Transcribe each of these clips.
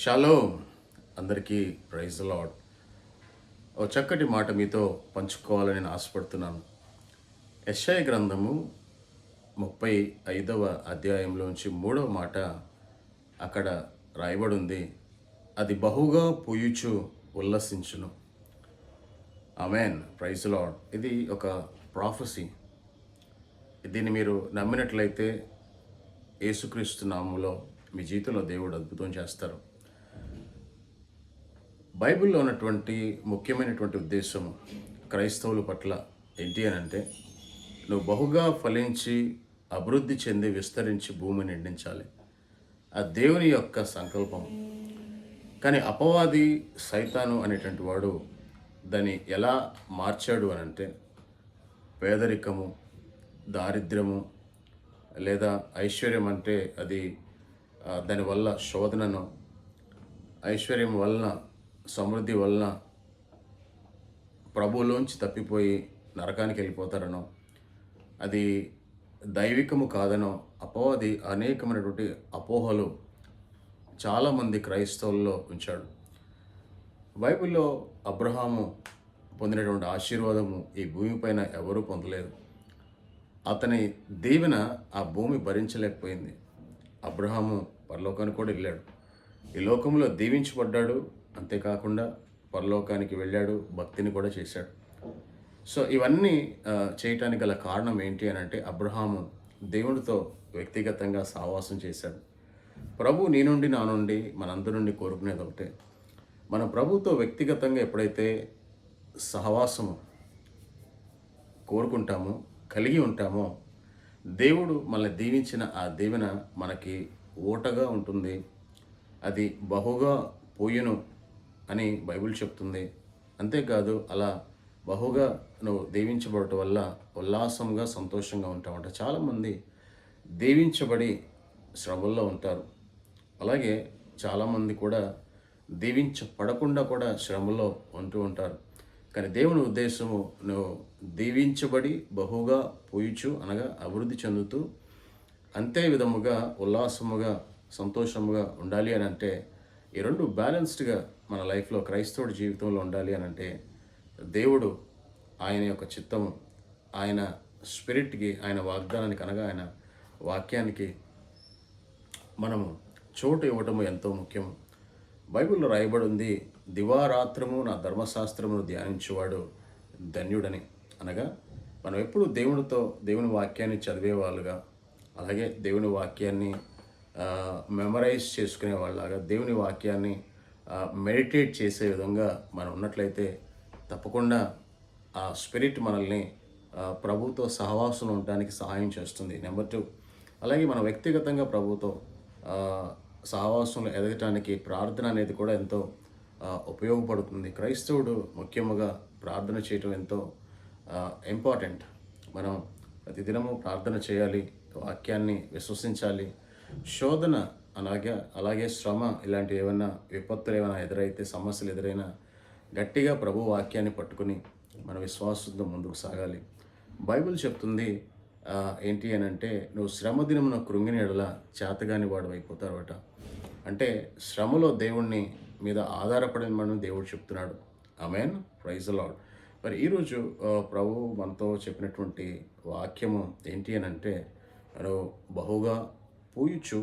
Shallow అందరికీ praise lord ఓ చక్కటి మాట మీతో పంచుకోవాలని నేను ఆశపడుతున్నాను. ఎస్ఐ గ్రంథము ముప్పై ఐదవ అధ్యాయంలోంచి మూడవ మాట అక్కడ రాయబడి ఉంది అది బహుగా పూయుచు ఉల్లసించును. అమెన్ ప్రైజ్ లాడ్ ఇది ఒక ప్రాఫెసీ దీన్ని మీరు నమ్మినట్లయితే యేసుక్రీస్తు నామంలో మీ జీవితంలో దేవుడు అద్భుతం చేస్తారు. బైబిల్లో ఉన్నటువంటి ముఖ్యమైనటువంటి ఉద్దేశం క్రైస్తవుల పట్ల ఏంటి అని అంటే నువ్వు బహుగా ఫలించి అభివృద్ధి చెంది విస్తరించి భూమిని నిండించాలి ఆ దేవుని యొక్క సంకల్పం. కానీ అపవాది సైతాను అనేటువంటి వాడు దాన్ని ఎలా మార్చాడు అని అంటే పేదరికము దారిద్ర్యము లేదా ఐశ్వర్యం అంటే అది దానివల్ల శోధనను ఐశ్వర్యం వలన సమృద్ధి వలన ప్రభువులోంచి తప్పిపోయి నరకానికి వెళ్ళిపోతారనో అది దైవికము కాదనో అపవాది అనేకమైనటువంటి అపోహలు చాలామంది క్రైస్తవుల్లో ఉంచాడు. బైబిల్లో అబ్రహాము పొందినటువంటి ఆశీర్వాదము ఈ భూమిపైన ఎవరూ పొందలేదు. అతని దీవెన ఆ భూమి భరించలేకపోయింది. అబ్రహాము పరలోకానికి కూడా వెళ్ళాడు. ఈ లోకంలో దీవించబడ్డాడు. అంతేకాకుండా పరలోకానికి వెళ్ళాడు భక్తిని కూడా చేశాడు. సో ఇవన్నీ చేయటానికి గల కారణం ఏంటి అని అంటే అబ్రహాము దేవుడితో వ్యక్తిగతంగా సావాసం చేశాడు. ప్రభు నీ నుండి నా నుండి మనందరి నుండి కోరుకునేది ఒకటే. మన ప్రభుతో వ్యక్తిగతంగా ఎప్పుడైతే సహవాసము కోరుకుంటామో కలిగి ఉంటామో దేవుడు మనల్ని దీవించిన ఆ దీవెన మనకి ఓటగా ఉంటుంది. అది బహుగా పోయును అని బైబిల్ చెప్తుంది. అంతేకాదు అలా బహుగా నువ్వు దీవించబడటం వల్ల ఉల్లాసంగా సంతోషంగా ఉంటామంట చాలామంది దీవించబడి శ్రమల్లో ఉంటారు. అలాగే చాలామంది కూడా దీవించబడకుండా కూడా శ్రమలో ఉంటూ ఉంటారు. కానీ దేవుని ఉద్దేశము నువ్వు దీవించబడి బహుగా పోయిచు అనగా అభివృద్ధి చెందుతూ అంతే విధముగా ఉల్లాసముగా సంతోషముగా ఉండాలి అని అంటే ఈ రెండు బ్యాలెన్స్డ్గా మన లైఫ్లో క్రైస్తవుడి జీవితంలో ఉండాలి అని అంటే దేవుడు ఆయన యొక్క చిత్తము ఆయన స్పిరిట్కి ఆయన వాగ్దానానికి అనగా ఆయన వాక్యానికి మనము చోటు ఇవ్వటము ఎంతో ముఖ్యం బైబిల్లో రాయబడి ఉంది దివారాత్రము నా ధర్మశాస్త్రమును ధ్యానించేవాడు ధన్యుడని. అనగా మనం ఎప్పుడు దేవునితో దేవుని వాక్యాన్ని చదివేవాళ్ళుగా అలాగే దేవుని వాక్యాన్ని మెమరైజ్ చేసుకునే వాళ్ళలాగా దేవుని వాక్యాన్ని మెడిటేట్ చేసే విధంగా మనం ఉన్నట్లయితే తప్పకుండా ఆ స్పిరిట్ మనల్ని ప్రభుతో సహవాసం ఉండడానికి సహాయం చేస్తుంది. నెంబర్ టూ అలాగే మన వ్యక్తిగతంగా ప్రభుతో సహవాసంలో ఎదగటానికి ప్రార్థన అనేది కూడా ఎంతో ఉపయోగపడుతుంది. క్రైస్తవుడు ముఖ్యముగా ప్రార్థన చేయటం ఎంతో ఇంపార్టెంట్ మనం ప్రతిదినము ప్రార్థన చేయాలి వాక్యాన్ని విశ్వసించాలి శోధన అలాగే అలాగే శ్రమ ఇలాంటి ఏమైనా విపత్తులు ఏమైనా ఎదురైతే సమస్యలు ఎదురైనా గట్టిగా ప్రభు వాక్యాన్ని పట్టుకుని మన విశ్వాసంతో ముందుకు సాగాలి. బైబిల్ చెప్తుంది ఏంటి అని అంటే నువ్వు శ్రమ దినమున కృంగిన ఎడల చేతగాని వాడు అయిపోతారట. అంటే శ్రమలో దేవుణ్ణి మీద ఆధారపడిన మనం దేవుడు చెప్తున్నాడు. ఆమెన్ ప్రైజ్ లాడ్ మరి ఈరోజు ప్రభు మనతో చెప్పినటువంటి వాక్యము ఏంటి అని అంటే నువ్వు బహుగా పూయచ్చు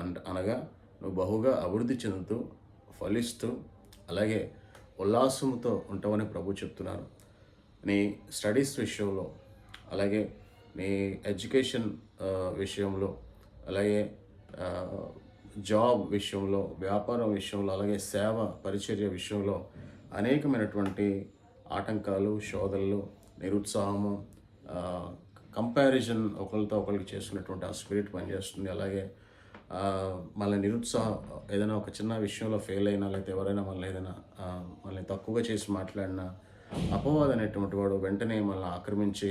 అంట అనగా నువ్వు బహుగా అభివృద్ధి చెందుతూ ఫలిస్తూ అలాగే ఉల్లాసంతో ఉంటామని ప్రభు చెప్తున్నారు. నీ స్టడీస్ విషయంలో అలాగే నీ ఎడ్యుకేషన్ విషయంలో అలాగే జాబ్ విషయంలో వ్యాపారం విషయంలో అలాగే సేవ పరిచర్య విషయంలో అనేకమైనటువంటి ఆటంకాలు శోధనలు నిరుత్సాహము కంపారిజన్ ఒకరితో ఒకరికి చేసుకున్నటువంటి ఆ స్పిరిట్ పనిచేస్తుంది. అలాగే మళ్ళీ నిరుత్సాహం ఏదైనా ఒక చిన్న విషయంలో ఫెయిల్ అయినా లేకపోతే ఎవరైనా మళ్ళీ ఏదైనా మళ్ళీ తక్కువగా చేసి మాట్లాడినా అపవాదం అనేటువంటి వాడు వెంటనే మళ్ళీ ఆక్రమించి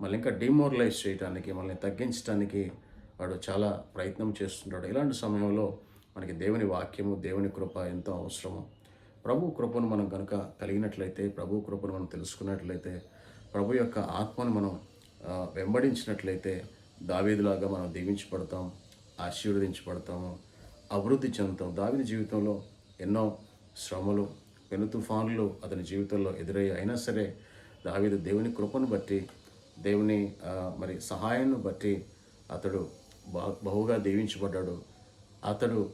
మళ్ళీ ఇంకా డిమోరలైజ్ చేయడానికి మళ్ళీ తగ్గించడానికి వాడు చాలా ప్రయత్నం చేస్తుంటాడు. ఇలాంటి సమయంలో మనకి దేవుని వాక్యము దేవుని కృప ఎంతో అవసరము. ప్రభు కృపను మనం కనుక కలిగినట్లయితే ప్రభు కృపను మనం తెలుసుకున్నట్లయితే ప్రభు యొక్క ఆత్మను మనం వెంబడించినట్లయితే దావీదులాగా మనం దీవించబడతాం ఆశీర్వదించబడతాము అభివృద్ధి చెందుతాం. దావీది జీవితంలో ఎన్నో శ్రమలు పెను తుఫానులు అతని జీవితంలో ఎదురయ్యి అయినా సరే దావీదు దేవుని కృపను బట్టి దేవుని మరి సహాయాన్ని బట్టి అతడు బా- బహుగా దీవించబడ్డాడు. అతడు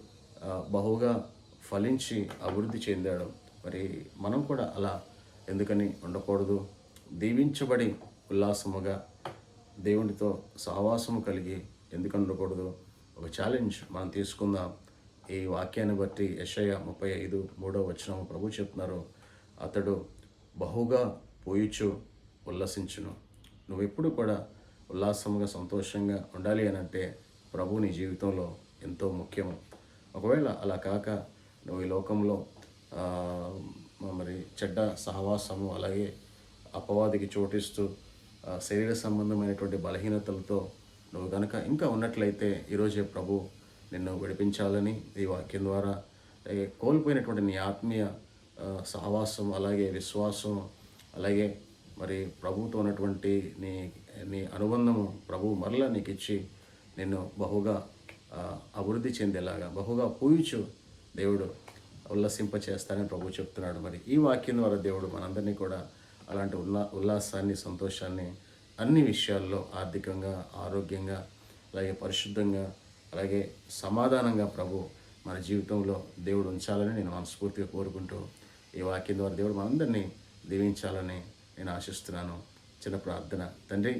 బహుగా ఫలించి అభివృద్ధి చెందాడు. మరి మనం కూడా అలా ఎందుకని ఉండకూడదు? దీవించబడి ఉల్లాసముగా దేవునితో సహవాసము కలిగి ఎందుకు ఉండకూడదు ఒక ఛాలెంజ్ మనం తీసుకుందాం. ఈ వాక్యాన్ని బట్టి యషయ ముప్పై ఐదు మూడో వచనం ప్రభు చెప్తున్నారు. అతడు బహుగా పోయిచు ఉల్లసించును. నువ్వు ఎప్పుడు కూడా ఉల్లాసంగా సంతోషంగా ఉండాలి అని అంటే ప్రభు నీ జీవితంలో ఎంతో ముఖ్యము. ఒకవేళ అలా కాక నువ్వు ఈ లోకంలో మరి చెడ్డ సహవాసము అలాగే అపవాదికి చోటిస్తూ శరీర సంబంధమైనటువంటి బలహీనతలతో నువ్వు కనుక ఇంకా ఉన్నట్లయితే ఈరోజే ప్రభు నిన్ను విడిపించాలని ఈ వాక్యం ద్వారా కోల్పోయినటువంటి నీ ఆత్మీయ సహవాసం అలాగే విశ్వాసం అలాగే మరి ప్రభుతో ఉన్నటువంటి నీ నీ అనుబంధము ప్రభు మరలా నీకు ఇచ్చి నిన్ను బహుగా అభివృద్ధి చెందేలాగా బహుగా పూయిచు దేవుడు. ఉల్లసింప చేస్తానని ప్రభు చెప్తున్నాడు. మరి ఈ వాక్యం ద్వారా దేవుడు మనందరినీ కూడా అలాంటి ఉల్లా ఉల్లాసాన్ని సంతోషాన్ని అన్ని విషయాల్లో ఆర్థికంగా ఆరోగ్యంగా అలాగే పరిశుద్ధంగా అలాగే సమాధానంగా ప్రభు మన జీవితంలో దేవుడు ఉంచాలని నేను మనస్ఫూర్తిగా కోరుకుంటూ ఈ వాక్యం ద్వారా దేవుడు మనందరినీ దీవించాలని నేను ఆశిస్తున్నాను. చిన్న ప్రార్థన. తండ్రి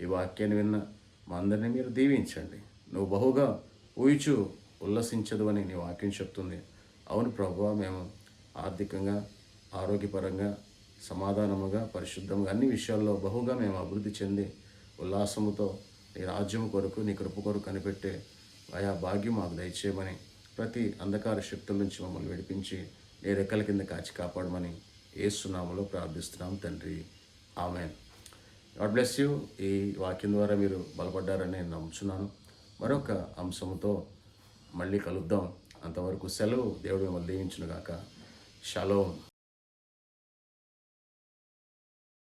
ఈ వాక్యాన్ని విన్న మా అందరినీ మీరు దీవించండి. నువ్వు బహుగా ఊహించు ఉల్లసించదు అని నీ వాక్యం చెప్తుంది. అవును ప్రభు మేము ఆర్థికంగా ఆరోగ్యపరంగా సమాధానముగా పరిశుద్ధంగా అన్ని విషయాల్లో బహుగా మేము అభివృద్ధి చెంది ఉల్లాసముతో నీ రాజ్యం కొరకు నీ కృప కొరకు కనిపెట్టే ఆయా భాగ్యం మాకు దయచేయమని ప్రతి అంధకార శక్తుల నుంచి మమ్మల్ని విడిపించి నీ రెక్కల కింద కాచి కాపాడమని ఏసునామలో ప్రార్థిస్తున్నాం తండ్రి. ఆమె గాడ్ బ్లెస్ యూ. ఈ వాక్యం ద్వారా మీరు బలపడ్డారని నేను నమ్ముచున్నాను. మరొక అంశంతో మళ్ళీ కలుద్దాం. అంతవరకు సెలవు దేవుడు మిమ్మల్ని దీవించునుగాక. షలో.